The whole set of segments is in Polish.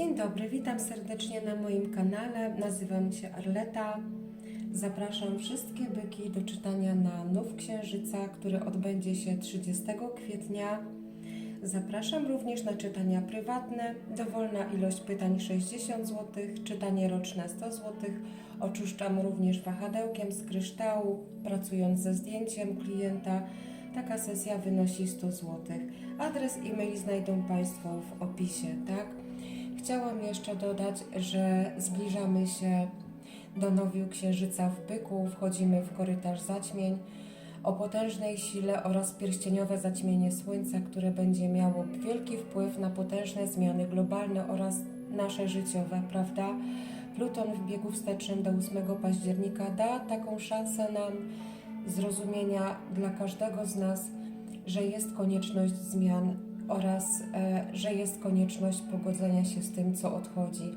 Dzień dobry, witam serdecznie na moim kanale. Nazywam się Arleta. Zapraszam wszystkie byki do czytania na Nów Księżyca, który odbędzie się 30 kwietnia. Zapraszam również na czytania prywatne. Dowolna ilość pytań 60 zł, czytanie roczne 100 zł. Oczyszczam również wahadełkiem z kryształu, pracując ze zdjęciem klienta. Taka sesja wynosi 100 zł. Adres e-mail znajdą Państwo w opisie, tak? Chciałam jeszcze dodać, że zbliżamy się do nowiu Księżyca w Byku, wchodzimy w korytarz zaćmień o potężnej sile oraz pierścieniowe zaćmienie Słońca, które będzie miało wielki wpływ na potężne zmiany globalne oraz nasze życiowe, prawda? Pluton w biegu wstecznym do 8 października da taką szansę nam zrozumienia dla każdego z nas, że jest konieczność zmian oraz e, że jest konieczność pogodzenia się z tym, co odchodzi.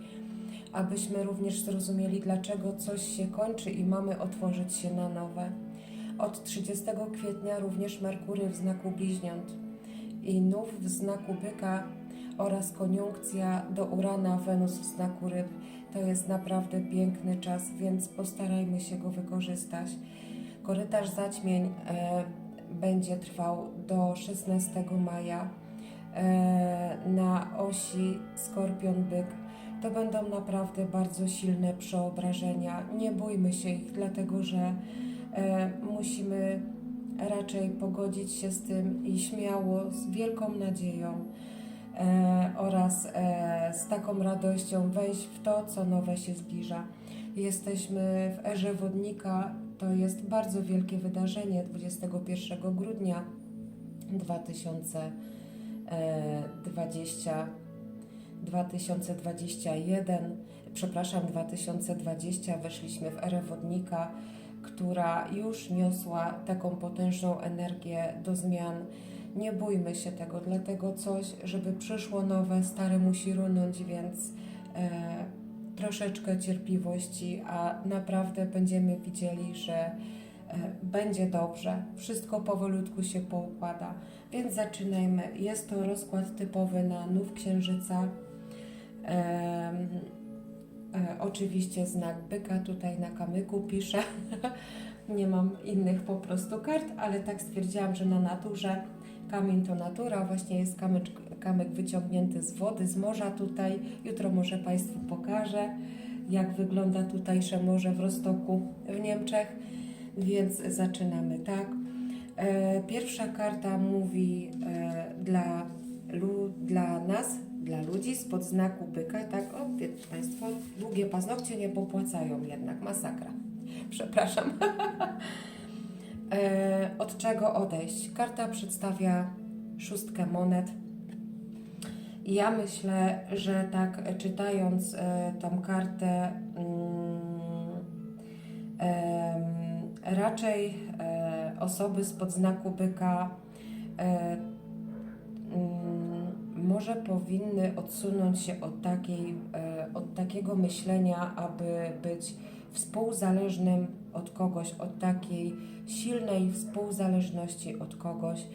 Abyśmy również zrozumieli, dlaczego coś się kończy i mamy otworzyć się na nowe. Od 30 kwietnia również Merkury w znaku bliźniąt i nów w znaku byka oraz koniunkcja do Urana Wenus w znaku ryb. To jest naprawdę piękny czas, więc postarajmy się go wykorzystać. Korytarz zaćmień e, będzie trwał do 16 maja na osi Skorpion-Byk. To będą naprawdę bardzo silne przeobrażenia. Nie bójmy się ich, dlatego że e, musimy raczej pogodzić się z tym i śmiało, z wielką nadzieją e, oraz e, z taką radością wejść w to, co nowe się zbliża. Jesteśmy w erze wodnika, to jest bardzo wielkie wydarzenie 21 grudnia 2020 2021, przepraszam, 2020 weszliśmy w erę wodnika, która już niosła taką potężną energię do zmian. Nie bójmy się tego, dlatego coś, żeby przyszło nowe, stare musi runąć, więc e, troszeczkę cierpliwości, a naprawdę będziemy widzieli, że e, będzie dobrze. Wszystko powolutku się poukłada. Więc zaczynajmy. Jest to rozkład typowy na nów księżyca. Em, e, oczywiście znak byka tutaj na kamyku piszę. Nie mam innych po prostu kart, ale tak stwierdziłam, że na naturze kamień to natura, właśnie jest kamycz, kamyk wyciągnięty z wody, z morza tutaj. Jutro może Państwu pokażę, jak wygląda tutejsze morze w Rostoku w Niemczech. Więc zaczynamy, tak? E, Pierwsza karta mówi e, dla, dla nas, dla ludzi spod znaku byka, tak? O, wie Państwo, długie paznokcie nie popłacają jednak, masakra. Przepraszam. e, od czego odejść? Karta przedstawia szóstkę monet. Ja myślę, że tak czytając tą kartę, raczej e, osoby spod znaku byka e, mm, może powinny odsunąć się od, takiej, e, od takiego myślenia, aby być współzależnym od kogoś, od takiej silnej współzależności od kogoś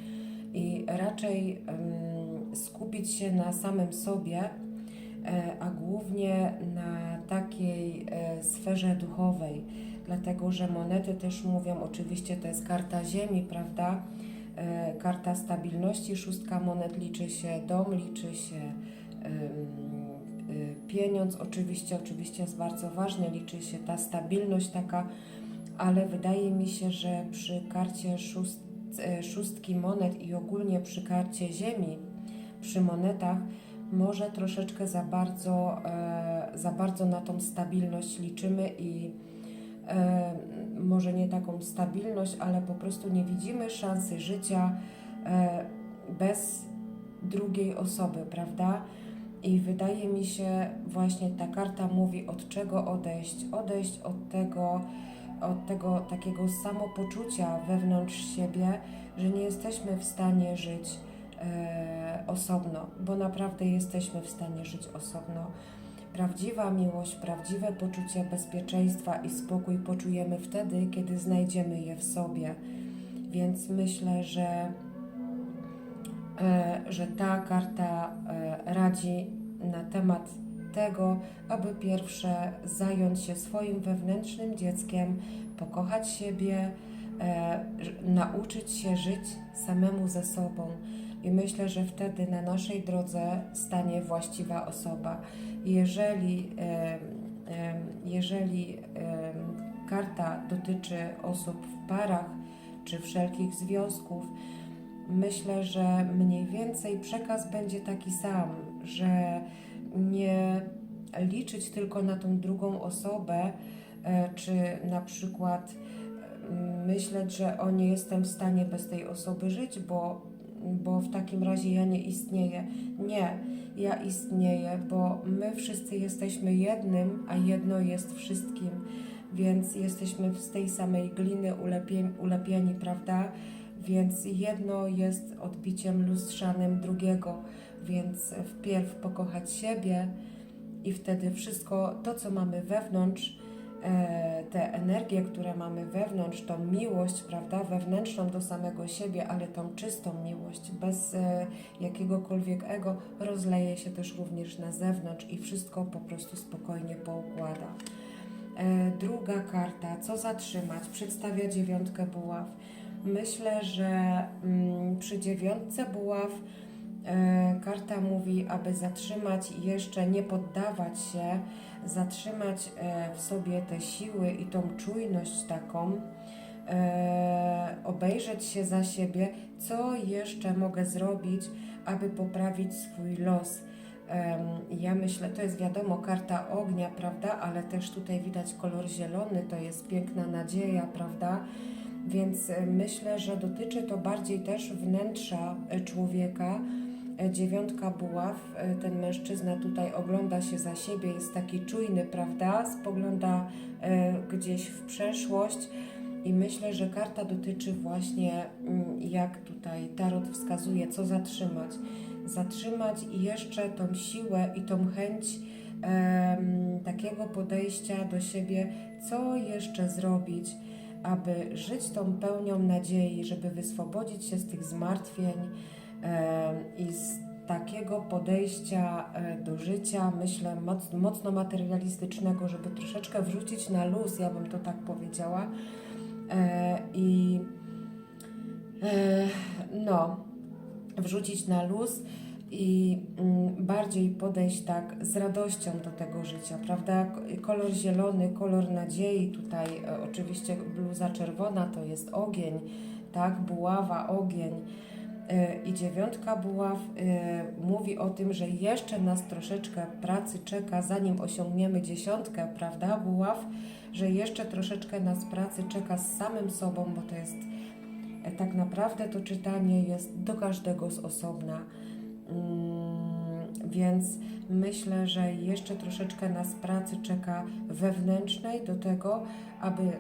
i raczej em, skupić się na samym sobie, a głównie na takiej e, sferze duchowej, dlatego że monety też mówią, oczywiście to jest karta Ziemi, prawda? E, Karta stabilności, szóstka monet liczy się dom, liczy się y, pieniądz, oczywiście, oczywiście jest bardzo ważny, liczy się ta stabilność taka, ale wydaje mi się, że przy karcie szóst, e, szóstki monet i ogólnie przy karcie Ziemi, przy monetach, może troszeczkę za bardzo, e, za bardzo na tą stabilność liczymy i e, może nie taką stabilność, ale po prostu nie widzimy szansy życia e, bez drugiej osoby, prawda? I wydaje mi się, właśnie ta karta mówi, od czego odejść. Odejść od tego, od tego takiego samopoczucia wewnątrz siebie, że nie jesteśmy w stanie żyć e, osobno, bo naprawdę jesteśmy w stanie żyć osobno. Prawdziwa miłość, prawdziwe poczucie bezpieczeństwa i spokój poczujemy wtedy, kiedy znajdziemy je w sobie. Więc myślę, że, e, że ta karta e, radzi na temat tego, aby pierwsze zająć się swoim wewnętrznym dzieckiem, pokochać siebie, e, nauczyć się żyć samemu ze sobą. I myślę, że wtedy na naszej drodze stanie właściwa osoba. Jeżeli, jeżeli karta dotyczy osób w parach czy wszelkich związków, myślę, że mniej więcej przekaz będzie taki sam, że nie liczyć tylko na tą drugą osobę, e, czy na przykład e, myśleć, że o nie jestem w stanie bez tej osoby żyć, bo, bo w takim razie ja nie istnieję. Nie, ja istnieję, bo my wszyscy jesteśmy jednym, a jedno jest wszystkim, więc jesteśmy z tej samej gliny ulepieni, ulepieni prawda? Więc jedno jest odbiciem lustrzanym drugiego, więc wpierw pokochać siebie i wtedy wszystko to, co mamy wewnątrz, e, te energie, które mamy wewnątrz, tą miłość, prawda, wewnętrzną do samego siebie, ale tą czystą miłość, bez e, jakiegokolwiek ego, rozleje się też również na zewnątrz i wszystko po prostu spokojnie poukłada. E, Druga karta, co zatrzymać, przedstawia dziewiątkę buław. Myślę, że mm, przy dziewiątce buław karta mówi, aby zatrzymać i jeszcze nie poddawać się, zatrzymać e, w sobie te siły i tą czujność taką, e, obejrzeć się za siebie, co jeszcze mogę zrobić, aby poprawić swój los. Ja myślę, to jest wiadomo karta ognia, prawda, ale też tutaj widać kolor zielony, to jest piękna nadzieja, prawda? Więc e, myślę, że dotyczy to bardziej też wnętrza e, człowieka. Dziewiątka buław, e, ten mężczyzna tutaj ogląda się za siebie, jest taki czujny, prawda? Spogląda e, gdzieś w przeszłość i myślę, że karta dotyczy właśnie, mm, jak tutaj tarot wskazuje, co zatrzymać. Zatrzymać i jeszcze tą siłę i tą chęć takiego podejścia do siebie, co jeszcze zrobić, aby żyć tą pełnią nadziei, żeby wyswobodzić się z tych zmartwień i z takiego podejścia e, do życia, myślę, moc, mocno materialistycznego, żeby troszeczkę wrzucić na luz, ja bym to tak powiedziała. E, I e, no, wrzucić na luz i mm, bardziej podejść tak z radością do tego życia, prawda? Kolor zielony, kolor nadziei, tutaj oczywiście bluza czerwona to jest ogień, tak? Buława, ogień. E, I dziewiątka buław e, mówi o tym, że jeszcze nas troszeczkę pracy czeka, zanim osiągniemy dziesiątkę, prawda? Buław, że jeszcze troszeczkę nas pracy czeka z samym sobą, bo to jest e, tak naprawdę to czytanie jest do każdego z osobna. Mm, Więc myślę, że jeszcze troszeczkę nas pracy czeka wewnętrznej do tego, aby mm,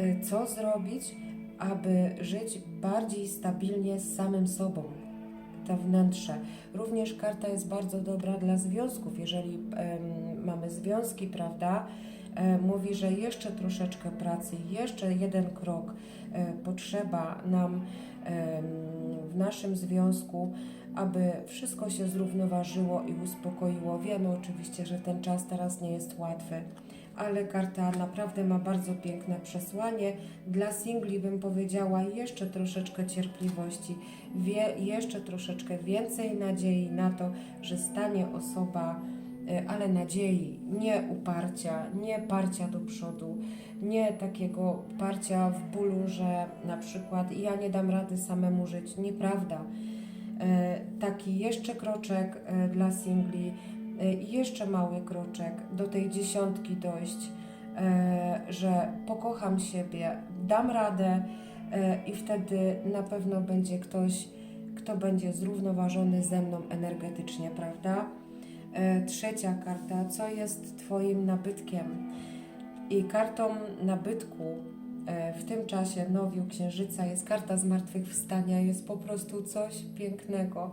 y, co zrobić, aby żyć bardziej stabilnie z samym sobą. To wnętrze. Również karta jest bardzo dobra dla związków. Jeżeli em, mamy związki, prawda, e, mówi, że jeszcze troszeczkę pracy, jeszcze jeden krok e, potrzeba nam em, w naszym związku, aby wszystko się zrównoważyło i uspokoiło. Wiemy oczywiście, że ten czas teraz nie jest łatwy, ale karta naprawdę ma bardzo piękne przesłanie. Dla singli bym powiedziała jeszcze troszeczkę cierpliwości, wie, jeszcze troszeczkę więcej nadziei na to, że stanie osoba, e, ale nadziei, nie uparcia, nie parcia do przodu, nie takiego parcia w bólu, że na przykład ja nie dam rady samemu żyć. Nieprawda. E, Taki jeszcze kroczek e, dla singli, i jeszcze mały kroczek do tej dziesiątki dojść, e, że pokocham siebie, dam radę e, i wtedy na pewno będzie ktoś, kto będzie zrównoważony ze mną energetycznie, prawda? Trzecia karta, co jest Twoim nabytkiem? I kartą nabytku w tym czasie nowiu księżyca jest karta zmartwychwstania, jest po prostu coś pięknego.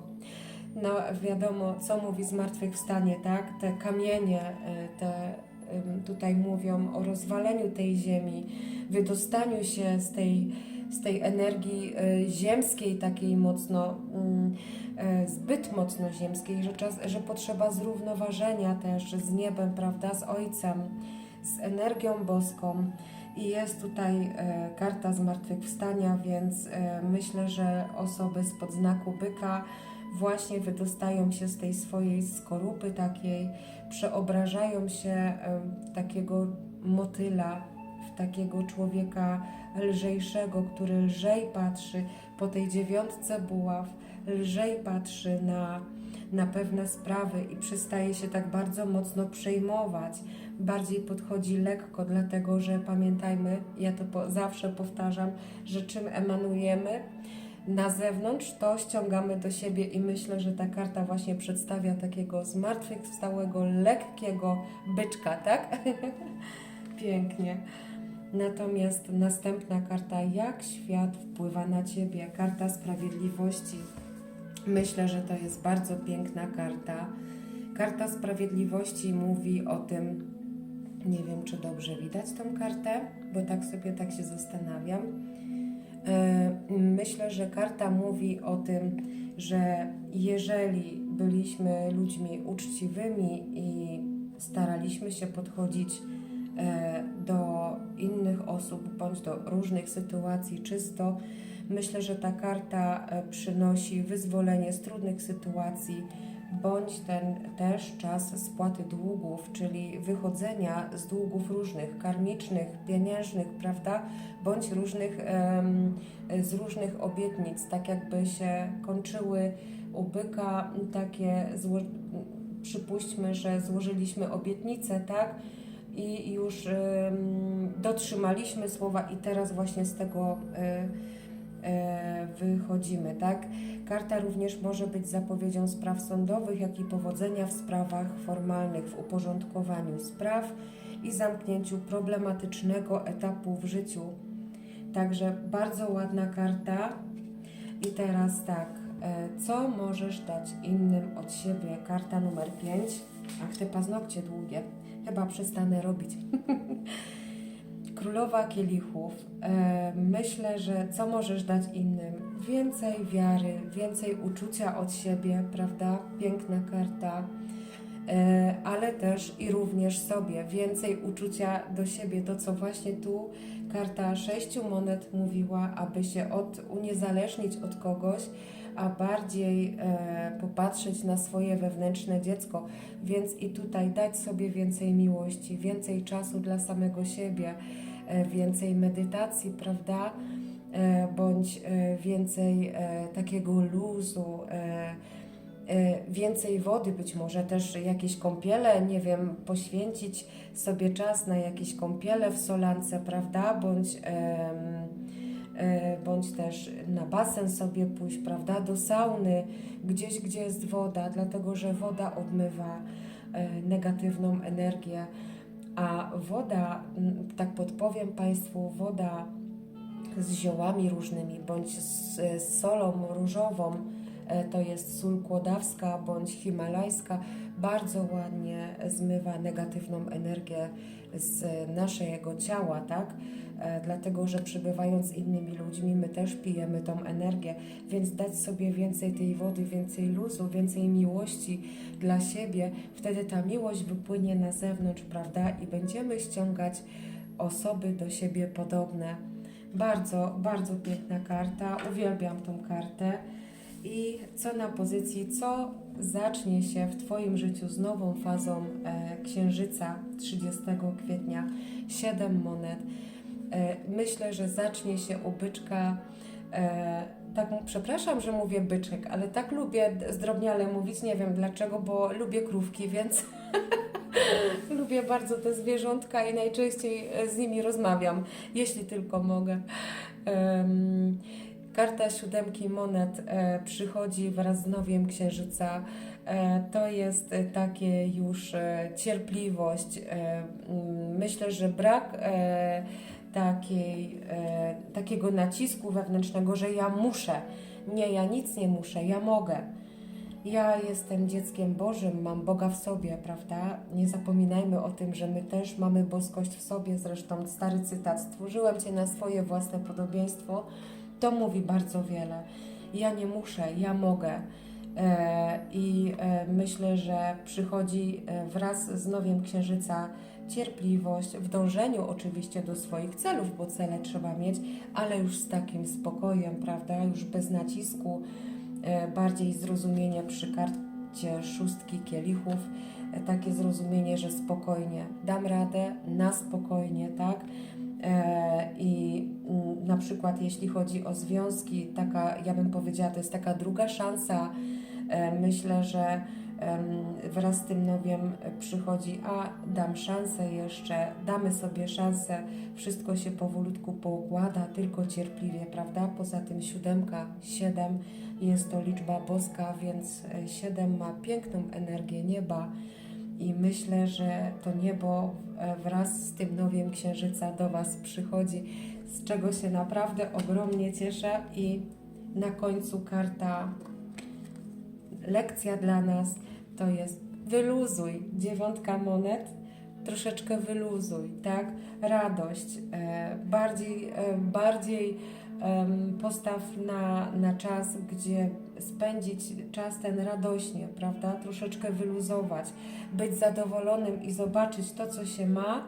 No wiadomo, co mówi zmartwychwstanie, tak? Te kamienie, e, te tutaj mówią o rozwaleniu tej ziemi, wydostaniu się z tej z tej energii e, ziemskiej, takiej mocno, mm, e, zbyt mocno ziemskiej, że, czas, że potrzeba zrównoważenia też z niebem, prawda, z Ojcem, z energią boską. I jest tutaj karta zmartwychwstania, więc myślę, że osoby spod znaku byka właśnie wydostają się z tej swojej skorupy takiej, przeobrażają się w takiego motyla, w takiego człowieka lżejszego, który lżej patrzy po tej dziewiątce buław, lżej patrzy na, na pewne sprawy i przestaje się tak bardzo mocno przejmować. Bardziej podchodzi lekko, dlatego że pamiętajmy, ja to po, zawsze powtarzam, że czym emanujemy na zewnątrz, to ściągamy do siebie i myślę, że ta karta właśnie przedstawia takiego zmartwychwstałego, lekkiego byczka, tak? Pięknie. Natomiast następna karta, jak świat wpływa na Ciebie, karta sprawiedliwości. Myślę, że to jest bardzo piękna karta. Karta sprawiedliwości mówi o tym, nie wiem czy dobrze widać tą kartę, bo tak sobie tak się zastanawiam. E, Myślę, że karta mówi o tym, że jeżeli byliśmy ludźmi uczciwymi i staraliśmy się podchodzić e, do innych osób bądź do różnych sytuacji czysto, myślę, że ta karta e, przynosi wyzwolenie z trudnych sytuacji, bądź ten też czas spłaty długów, czyli wychodzenia z długów różnych, karmicznych, pieniężnych, prawda, bądź różnych, z różnych obietnic, tak jakby się kończyły u byka takie, zło- przypuśćmy, że złożyliśmy obietnicę, tak, i już dotrzymaliśmy słowa i teraz właśnie z tego e, wychodzimy, tak? Karta również może być zapowiedzią spraw sądowych, jak i powodzenia w sprawach formalnych, w uporządkowaniu spraw i zamknięciu problematycznego etapu w życiu. Także bardzo ładna karta. I teraz tak, e, co możesz dać innym od siebie? Karta numer 5. Ach, te paznokcie długie. Chyba przestanę robić. Królowa kielichów. E, myślę, że co możesz dać innym? Więcej wiary, więcej uczucia od siebie, prawda? Piękna karta. E, ale też i również sobie. Więcej uczucia do siebie. To, co właśnie tu karta sześciu monet mówiła, aby się od, uniezależnić od kogoś, a bardziej e, popatrzeć na swoje wewnętrzne dziecko. Więc i tutaj dać sobie więcej miłości, więcej czasu dla samego siebie, więcej medytacji, prawda? E, bądź e, więcej e, takiego luzu, e, e, więcej wody, być może też jakieś kąpiele, nie wiem, poświęcić sobie czas na jakieś kąpiele w solance, prawda? Bądź, e, bądź też na basen sobie pójść, prawda? Do sauny, gdzieś, gdzie jest woda, dlatego że woda obmywa e, negatywną energię. A woda, m, tak podpowiem Państwu, woda z ziołami różnymi, bądź z, z solą różową, e, to jest sól kłodawska bądź himalajska, bardzo ładnie zmywa negatywną energię z naszego ciała, tak? E, Dlatego, że przybywając z innymi ludźmi, my też pijemy tą energię, więc dać sobie więcej tej wody, więcej luzu, więcej miłości dla siebie, wtedy ta miłość wypłynie na zewnątrz, prawda? I będziemy ściągać osoby do siebie podobne. Bardzo, bardzo piękna karta. Uwielbiam tą kartę. I co na pozycji, co zacznie się w Twoim życiu z nową fazą e, księżyca 30 kwietnia? Siedem monet. E, myślę, że zacznie się u byczka. E, tak, przepraszam, że mówię byczek, ale tak lubię zdrobniale mówić. Nie wiem dlaczego, bo lubię krówki, więc lubię bardzo te zwierzątka i najczęściej z nimi rozmawiam, jeśli tylko mogę. Em, Karta siódemki monet e, przychodzi wraz z nowiem księżyca. E, to jest takie już e, cierpliwość. Myślę, że brak takiej, takiego nacisku wewnętrznego, że ja muszę. Nie, ja nic nie muszę, ja mogę. Ja jestem dzieckiem Bożym, mam Boga w sobie, prawda? Nie zapominajmy o tym, że my też mamy boskość w sobie. Zresztą stary cytat: Stworzyłem Cię na swoje własne podobieństwo. To mówi bardzo wiele. Ja nie muszę, ja mogę. E, I e, myślę, że przychodzi e, wraz z nowiem księżyca cierpliwość w dążeniu oczywiście do swoich celów, bo cele trzeba mieć, ale już z takim spokojem, prawda? Już bez nacisku, bardziej zrozumienie przy karcie szóstki kielichów, takie zrozumienie, że spokojnie dam radę, na spokojnie, tak? E, I mm, na przykład jeśli chodzi o związki, taka, ja bym powiedziała, to jest taka druga szansa. E, Myślę, że wraz z tym nowiem przychodzi, a dam szansę jeszcze, damy sobie szansę, wszystko się powolutku poukłada, tylko cierpliwie, prawda? Poza tym siódemka, siedem jest to liczba boska, więc e, siedem ma piękną energię nieba i myślę, że to niebo e, wraz z tym nowiem księżyca do Was przychodzi, z czego się naprawdę ogromnie cieszę i na końcu karta lekcja dla nas to jest wyluzuj, dziewiątka monet, troszeczkę wyluzuj, tak? Radość, e, bardziej, e, bardziej postaw na, na czas, gdzie spędzić czas ten radośnie, prawda? Troszeczkę wyluzować, być zadowolonym i zobaczyć to, co się ma,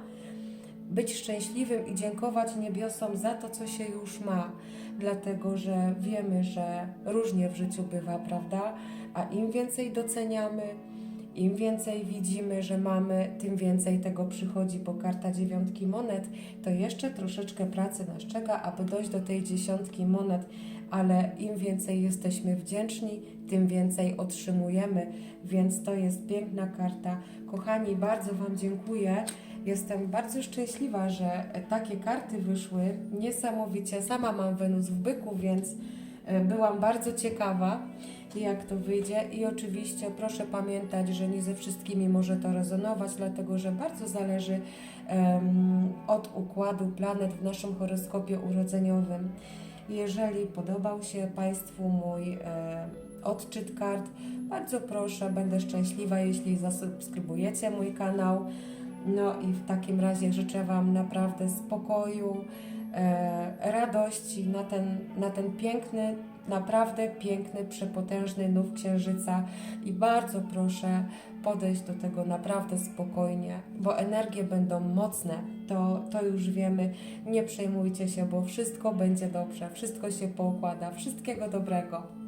być szczęśliwym i dziękować niebiosom za to, co się już ma, dlatego że wiemy, że różnie w życiu bywa, prawda? A im więcej doceniamy, im więcej widzimy, że mamy, tym więcej tego przychodzi, bo karta dziewiątki monet to jeszcze troszeczkę pracy nas czeka, aby dojść do tej dziesiątki monet, ale im więcej jesteśmy wdzięczni, tym więcej otrzymujemy, więc to jest piękna karta. Kochani, bardzo Wam dziękuję. Jestem bardzo szczęśliwa, że takie karty wyszły. Niesamowicie. Sama mam Wenus w byku, więc byłam bardzo ciekawa, jak to wyjdzie. I oczywiście proszę pamiętać, że nie ze wszystkimi może to rezonować, dlatego że bardzo zależy em, od układu planet w naszym horoskopie urodzeniowym. Jeżeli podobał się Państwu mój e, odczyt kart, bardzo proszę, będę szczęśliwa, jeśli zasubskrybujecie mój kanał. No i w takim razie życzę Wam naprawdę spokoju, e, radości na ten, na ten piękny, naprawdę piękny, przepotężny nów księżyca i bardzo proszę podejść do tego naprawdę spokojnie, bo energie będą mocne, to, to już wiemy. Nie przejmujcie się, bo wszystko będzie dobrze, wszystko się poukłada. Wszystkiego dobrego.